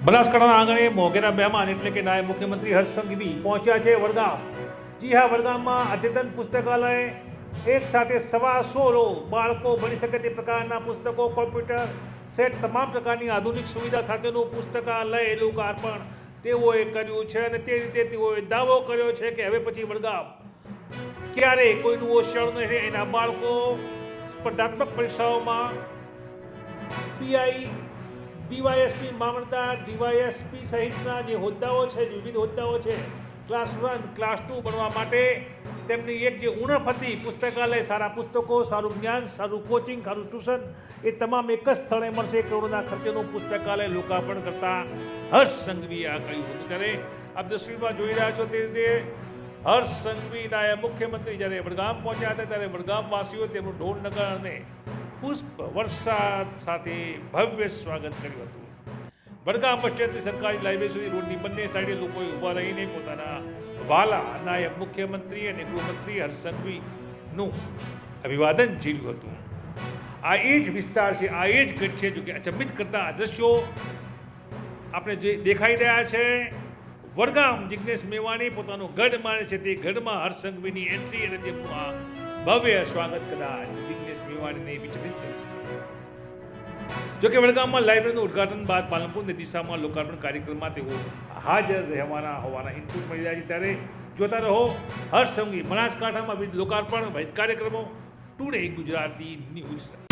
બનાસકાંઠાના આંગણે મોઘેરા મહેમાન એટલે કે નાયબ મુખ્યમંત્રી હર્ષ પહોંચ્યા છે વડગામ. જી હા, વડગામમાં અદ્યતન પુસ્તકાલય એક સાથે સવા સો બાળકો ભણી શકે તે પ્રકારના પુસ્તકો, કોમ્પ્યુટર સેટ, તમામ પ્રકારની આધુનિક સુવિધા સાથેનું પુસ્તકાલય લોકાર્પણ તેઓએ કર્યું છે અને તે રીતે તેઓએ દાવો કર્યો છે કે હવે પછી વડગામ ક્યારે કોઈનું ઓછળ નહીં એના બાળકો સ્પર્ધાત્મક પરીક્ષાઓમાં પીઆઈ ડીવાયએસપી મામલતદાર, ડીવાયએસપી સહિતના જે હોદ્દાઓ છે વિવિધ હોદ્દાઓ છે, ક્લાસ વન, ક્લાસ ટુ બનવા માટે તેમની એક જે ઉણપ હતી પુસ્તકાલય, સારા પુસ્તકો, સારું જ્ઞાન, સારું કોચિંગ સારું ટ્યુશન એ તમામ એક જ સ્થળે મળશે. કરોડોના ખર્ચેનું પુસ્તકાલય લોકાર્પણ કરતા હર્ષ સંઘવીએ આ કહ્યું હતું. ત્યારે આપ તસવીરમાં જોઈ રહ્યા છો તે રીતે હર્ષ સંઘવી નાયબ મુખ્યમંત્રી જ્યારે વડગામ પહોંચ્યા હતા, ત્યારે વડગામવાસીઓ તેમનું ઢોલ નગર અને પુષ્પ, વરસાદ સાથે ભવ્ય સ્વાગત કર્યું હતું. વડગામ બસ સ્ટેન્ડથી સરકારી લાઇબ્રેરી સુધી રોડની બંને સાઈડે લોકોએ ઊભા રહીને પોતાના વાલા, નાયબ મુખ્યમંત્રી અને ગૃહમંત્રી હર્ષંઘવીનું અભિવાદન ઝીલ્યું હતું. આ એ જ વિસ્તાર છે, આ એ જ ગઢ છે જો કે અચંબિત કરતા આ દ્રશ્યો આપણે જે દેખાઈ રહ્યા છે, વડગામ જિજ્ઞેશ મેવાણી પોતાનું ગઢ માને છે, તે ગઢમાં હર્ષંઘવીની એન્ટ્રી અને તેમનું આ ભવ્ય સ્વાગત કદાચ જિજ્ઞેશ મેવાણીને વિચલિત કરી શકે જો કે વડગામમાં લાઇબ્રેરીનું ઉદ્ઘાટન બાદ પાલનપુરની દિશામાં લોકાર્પણ કાર્યક્રમમાં તેઓ હાજર રહેવાના હોવાના ઇનપુટ મળી રહ્યા છે. ત્યારે જોતા રહો, હર્ષ સંગી બનાસકાંઠામાં વિવિધ લોકાર્પણ કાર્યક્રમો, ટુડે ગુજરાતી ન્યૂઝ.